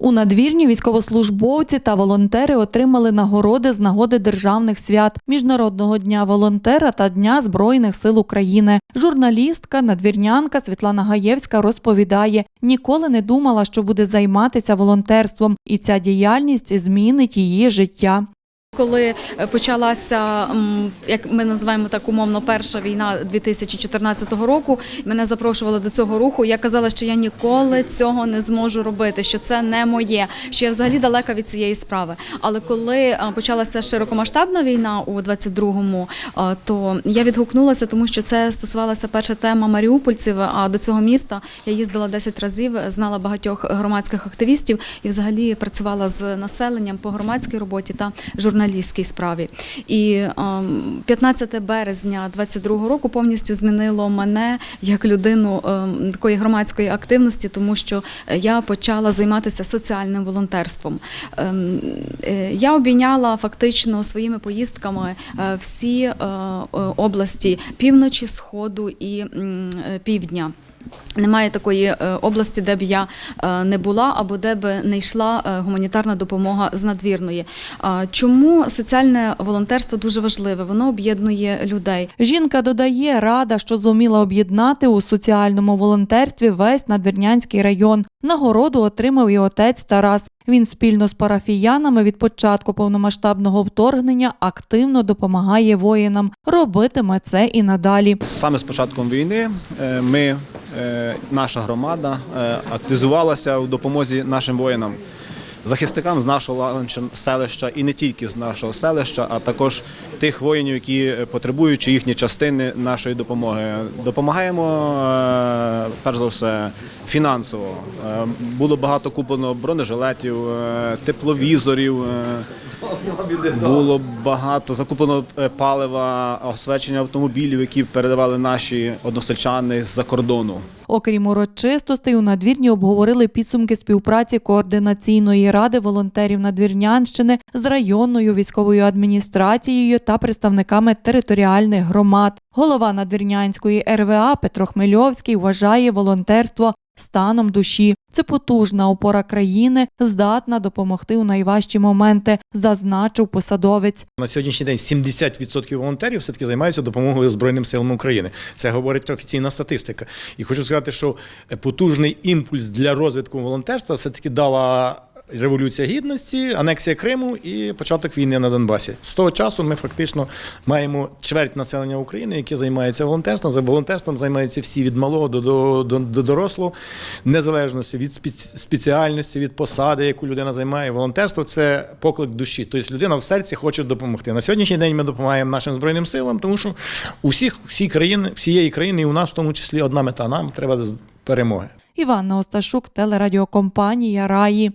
У надвірні військовослужбовці та волонтери отримали нагороди з нагоди державних свят Міжнародного дня волонтера та Дня Збройних сил України. Журналістка, надвірнянка Світлана Гаєвська розповідає, ніколи не думала, що буде займатися волонтерством, і ця діяльність змінить її життя. Коли е, почалася, як ми називаємо так умовно, перша війна 2014 року, мене запрошували до цього руху. Я казала, що я ніколи цього не зможу робити, що це не моє, що я взагалі далека від цієї справи. Але коли е, почалася широкомасштабна війна у 22-му, е, то я відгукнулася, тому що це стосувалася перша тема маріупольців. А до цього міста я їздила 10 разів, знала багатьох громадських активістів і взагалі працювала з населенням по громадській роботі та журналістській справі. І ем, 15 березня 22 року повністю змінило мене як людину ем, такої громадської активності, тому що я почала займатися соціальним волонтерством. Ем, е, Я обійняла фактично своїми поїздками е, всі е, е, області півночі, сходу і е, півдня. Немає такої е, області, де б я е, не була або де б не йшла е, гуманітарна допомога з надвірної. А Чому соціальне волонтерство дуже важливе? Воно об'єднує людей. Жінка додає, рада, що зуміла об'єднати у соціальному волонтерстві весь надвірнянський район. Нагороду отримав і отець Тарас. Він спільно з парафіянами від початку повномасштабного вторгнення активно допомагає воїнам. Робитиме це і надалі. Саме з початком війни ми, наша громада, е, активізувалася у допомозі нашим воїнам, захисникам з нашого селища і не тільки з нашого селища, а також тих воїнів, які потребують чи їхні частини нашої допомоги. Допомагаємо е, перш за все фінансово. Е, Було багато куплено бронежилетів, е, тепловізорів. е, було багато закуплено палива, освячення автомобілів, які передавали наші односельчани з-за кордону. Окрім урочистостей, у надвірні обговорили підсумки співпраці координаційної ради волонтерів Надвірнянщини з районною військовою адміністрацією та представниками територіальних громад. Голова Надвірнянської РВА Петро Хмельовський вважає волонтерство станом душі. Це потужна опора країни, здатна допомогти у найважчі моменти, зазначив посадовець. На сьогоднішній день 70% волонтерів все-таки займаються допомогою Збройним силам України. Це говорить офіційна статистика. І хочу сказати, що потужний імпульс для розвитку волонтерства все-таки дала. Революція гідності, анексія Криму і початок війни на Донбасі. З того часу ми фактично маємо чверть населення України, яке займається волонтерством. За волонтерством займаються всі від малого до, до, до, до дорослого, незалежності від спеці- спеціальності, від посади, яку людина займає. Волонтерство це поклик душі. Тобто людина в серці хоче допомогти. На сьогоднішній день ми допомагаємо нашим збройним силам, тому що у всіх всі країни, всієї країни, і у нас в тому числі одна мета. Нам треба перемоги. Іванна Осташук, телерадіокомпанія Раї.